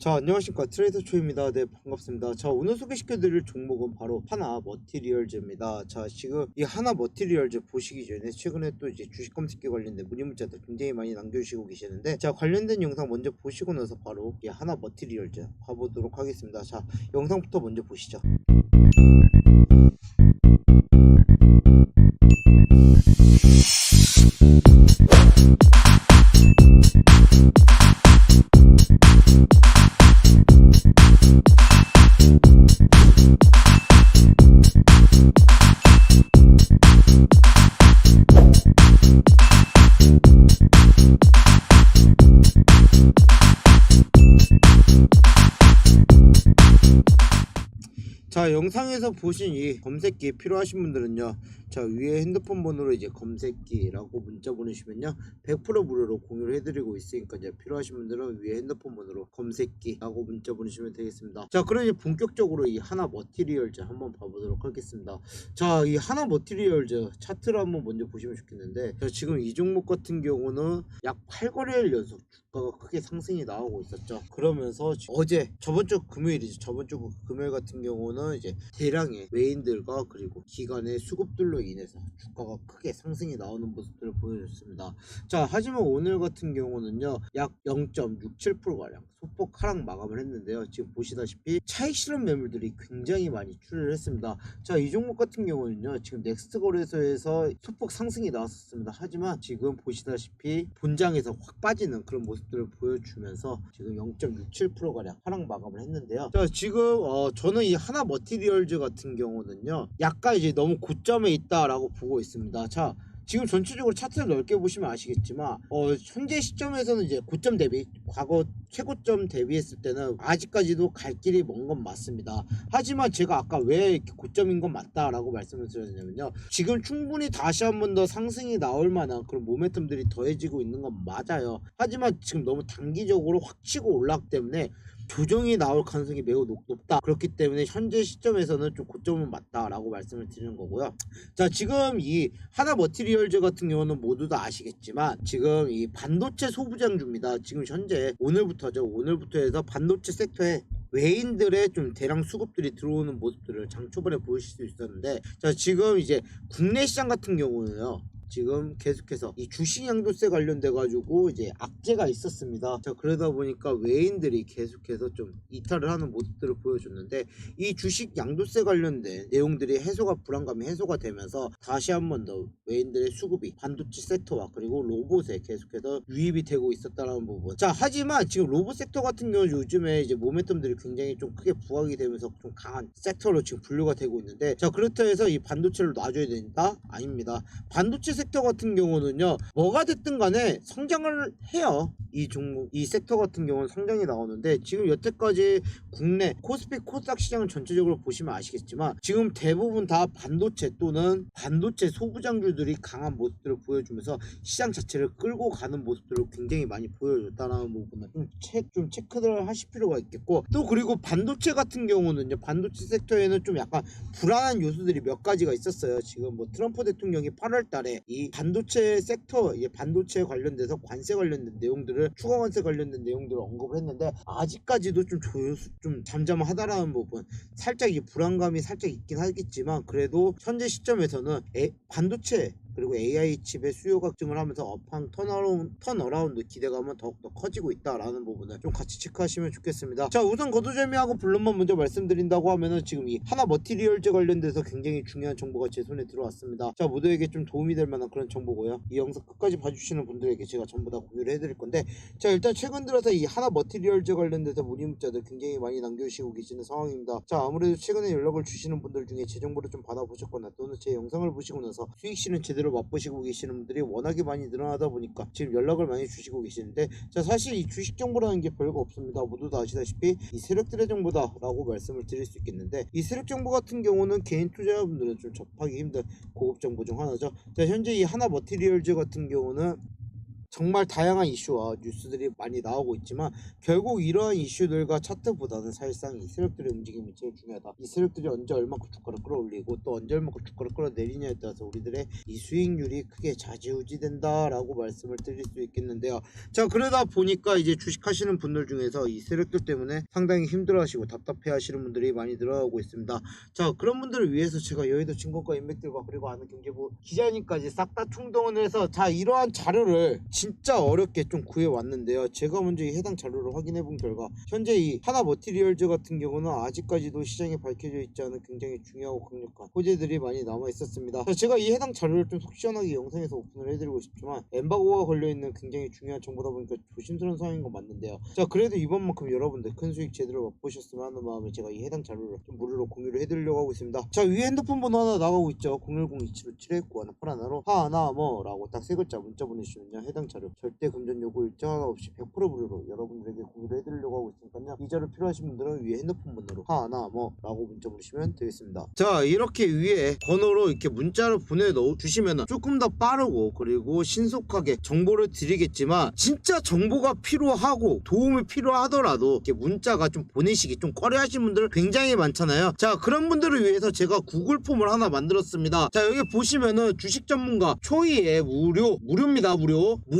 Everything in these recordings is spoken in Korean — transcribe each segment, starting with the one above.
자 안녕하십니까. 트레이더 초입니다. 네 반갑습니다. 자 오늘 소개시켜 드릴 종목은 바로 하나 머티리얼즈입니다. 자 지금 이 하나 머티리얼즈 보시기 전에 최근에 또 이제 주식 검색기 관련된 문의 문자들 굉장히 많이 남겨주시고 계시는데 자 관련된 영상 먼저 보시고 나서 바로 이 하나 머티리얼즈 가보도록 하겠습니다. 자 영상부터 먼저 보시죠 자 영상에서 보신 이 검색기 필요하신 분들은요 자 위에 핸드폰 번호로 이제 검색기라고 문자 보내시면요. 100% 무료로 공유를 해드리고 있으니까 이제 필요하신 분들은 위에 핸드폰 번호로 검색기라고 문자 보내시면 되겠습니다. 자 그럼 이제 본격적으로 이 하나 머티리얼즈 한번 봐보도록 하겠습니다. 자 이 하나 머티리얼즈 차트를 한번 먼저 보시면 좋겠는데 자, 지금 이 종목 같은 경우는 약 8거래일 연속 주가가 크게 상승이 나오고 있었죠. 그러면서 지- 어제 저번 주 금요일이죠. 저번 주 금요일 같은 경우는 이제 대량의 외인들과 그리고 기관의 수급들로 인해서 주가가 크게 상승이 나오는 모습들을 보여줬습니다. 자 하지만 오늘 같은 경우는요 약 0.67%가량 소폭 하락 마감을 했는데요. 지금 보시다시피 차익 실현 매물들이 굉장히 많이 출혈을 했습니다. 자 이 종목 같은 경우는요 지금 넥스트 거래소에서 소폭 상승이 나왔었습니다. 하지만 지금 보시다시피 본장에서 확 빠지는 그런 모습들을 보여주면서 지금 0.67%가량 하락 마감을 했는데요. 자 지금 어, 저는 이 하나 머티리얼즈 같은 경우는요 약간 이제 너무 고점에 있다 라고 보고 있습니다 자 지금 전체적으로 차트를 넓게 보시면 아시겠지만 어, 현재 시점에서는 이제 고점 대비 과거 최고점 대비했을 때는 아직까지도 갈 길이 먼 건 맞습니다. 하지만 제가 아까 왜 이렇게 고점인 건 맞다라고 말씀을 드렸냐면요. 지금 충분히 다시 한 번 더 상승이 나올 만한 그런 모멘텀들이 더해지고 있는 건 맞아요. 하지만 지금 너무 단기적으로 확 치고 올랐기 때문에 조정이 나올 가능성이 매우 높, 다 그렇기 때문에 현재 시점에서는 좀 고점은 맞다라고 말씀을 드리는 거고요. 자 지금 이 하나 머티리얼즈 같은 경우는 모두 다 아시겠지만 지금 이 반도체 소부장주입니다. 지금 현재 오늘부터죠. 오늘부터 해서 반도체 섹터에 외인들의 좀 대량 수급들이 들어오는 모습들을 장 초반에 보실 수 있었는데 자 지금 이제 국내 시장 같은 경우는요. 지금 계속해서 이 주식 양도세 관련돼 가지고 이제 악재가 있었습니다. 자 그러다 보니까 외인들이 계속해서 좀 이탈을 하는 모습들을 보여줬는데 이 주식 양도세 관련된 내용들이 해소가 불안감이 해소가 되면서 다시 한 번 더 외인들의 수급이 반도체 섹터와 그리고 로봇에 계속해서 유입이 되고 있었다는 부분. 자 하지만 지금 로봇 섹터 같은 경우 요즘에 이제 모멘텀들이 굉장히 좀 크게 부각이 되면서 좀 강한 섹터로 지금 분류가 되고 있는데 자 그렇다 해서 이 반도체를 놔줘야 된다 아닙니다. 반도체 섹터 같은 경우는요 뭐가 됐든 간에 성장을 해요. 이 종목 이 섹터 같은 경우는 성장이 나오는데 지금 여태까지 국내 코스피 코스닥 시장을 전체적으로 보시면 아시겠지만 지금 대부분 다 반도체 또는 반도체 소부장주들이 강한 모습들을 보여주면서 시장 자체를 끌고 가는 모습들을 굉장히 많이 보여줬다는 부분을 좀, 체, 좀 체크를 하실 필요가 있겠고 또 그리고 반도체 같은 경우는요. 반도체 섹터에는 좀 약간 불안한 요소들이 몇 가지가 있었어요. 지금 뭐 트럼프 대통령이 8월 달에 이 반도체 섹터 이 반도체 관련돼서 관세 관련된 내용들을 추가 관세 관련된 내용들을 언급을 했는데 아직까지도 좀 조여수 좀 잠잠하다라는 부분. 살짝 이 불안감이 살짝 있긴 하겠지만 그래도 현재 시점에서는 에- 반도체 그리고 AI 칩의 수요가 증을 하면서 업황 턴어라운드, 턴어라운드 기대감은 더욱더 커지고 있다라는 부분을 좀 같이 체크하시면 좋겠습니다. 자 우선 거두절미하고 블룸만 먼저 말씀드린다고 하면은 지금 이 하나 머티리얼즈 관련돼서 굉장히 중요한 정보가 제 손에 들어왔습니다. 자 모두에게 좀 도움이 될 만한 그런 정보고요. 이 영상 끝까지 봐주시는 분들에게 제가 전부 다 공유를 해드릴 건데 자 일단 최근 들어서 이 하나 머티리얼즈 관련돼서 문의 문자들 굉장히 많이 남겨주시고 계시는 상황입니다. 자 아무래도 최근에 연락을 주시는 분들 중에 제 정보를 좀 받아보셨거나 또는 제 영상을 보시고 나서 수익 실은 제대로 맛보시고 계시는 분들이 워낙에 많이 늘어나다 보니까 지금 연락을 많이 주시고 계시는데 자 사실 이 주식 정보라는 게 별거 없습니다. 모두 다 아시다시피 이 세력들의 정보다 라고 말씀을 드릴 수 있겠는데 이 세력 정보 같은 경우는 개인 투자자분들은 좀 접하기 힘든 고급 정보 중 하나죠. 자 현재 이 하나 머티리얼즈 같은 경우는 정말 다양한 이슈와 뉴스들이 많이 나오고 있지만 결국 이러한 이슈들과 차트보다는 사실상 이 세력들의 움직임이 제일 중요하다. 이 세력들이 언제 얼마큼 주가를 끌어올리고 또 언제 얼마큼 주가를 끌어내리냐에 따라서 우리들의 이 수익률이 크게 좌지우지된다라고 말씀을 드릴 수 있겠는데요. 자 그러다 보니까 이제 주식하시는 분들 중에서 이 세력들 때문에 상당히 힘들어하시고 답답해하시는 분들이 많이 늘어나고 있습니다. 자 그런 분들을 위해서 제가 여의도 증권가 인맥들과 그리고 아는 경제부 기자님까지 싹다 충동을 해서 자 이러한 자료를 진짜 어렵게 좀 구해 왔는데요. 제가 먼저 이 해당 자료를 확인해 본 결과 현재 이 하나 머티리얼즈 같은 경우는 아직까지도 시장에 밝혀져 있지 않은 굉장히 중요하고 강력한 호재들이 많이 남아 있었습니다. 자, 제가 이 해당 자료를 좀 속 시원하게 영상에서 오픈을 해드리고 싶지만 엠바고가 걸려 있는 굉장히 중요한 정보다 보니까 조심스러운 상황인 건 맞는데요. 자 그래도 이번만큼 여러분들 큰 수익 제대로 맛보셨으면 하는 마음에 제가 이 해당 자료를 좀 무료로 공유를 해드리려고 하고 있습니다. 자 위에 핸드폰 번호 하나 나가고 있죠. 010-2757-9 하나 8 하나로 하나 뭐라고 딱 세 글자 문자 보내주시면요 해당 자료 절대 금전 요구 일정 하나 없이 100% 무료로 여러분들에게 공유를 해드리려고 하고 있으니까요. 이 자료 필요하신 분들은 위에 핸드폰 번호로 하나 뭐 라고 문자 보내시면 되겠습니다. 자 이렇게 위에 번호로 이렇게 문자를 보내 넣어 주시면 조금 더 빠르고 그리고 신속하게 정보를 드리겠지만 진짜 정보가 필요하고 도움이 필요하더라도 이렇게 문자가 좀 보내시기 좀 꺼려하시는 분들 굉장히 많잖아요. 자 그런 분들을 위해서 제가 구글 폼을 하나 만들었습니다. 자 여기 보시면은 주식 전문가 초이의 무료 무료입니다 무료 무료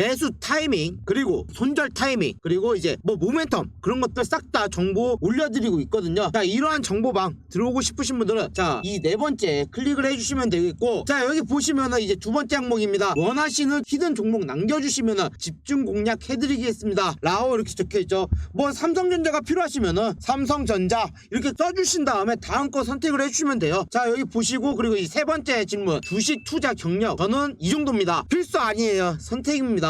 매수 타이밍 그리고 손절 타이밍 그리고 이제 뭐 모멘텀 그런 것들 싹 다 정보 올려드리고 있거든요. 자 이러한 정보방 들어오고 싶으신 분들은 자 이 네 번째 클릭을 해주시면 되겠고 자 여기 보시면은 이제 두 번째 항목입니다. 원하시는 히든 종목 남겨주시면은 집중 공략 해드리겠습니다. 라오 이렇게 적혀있죠. 뭐 삼성전자가 필요하시면은 삼성전자 이렇게 써주신 다음에 다음 거 선택을 해주시면 돼요. 자 여기 보시고 그리고 이 세 번째 질문. 주식 투자 경력. 저는 이 정도입니다. 필수 아니에요. 선택입니다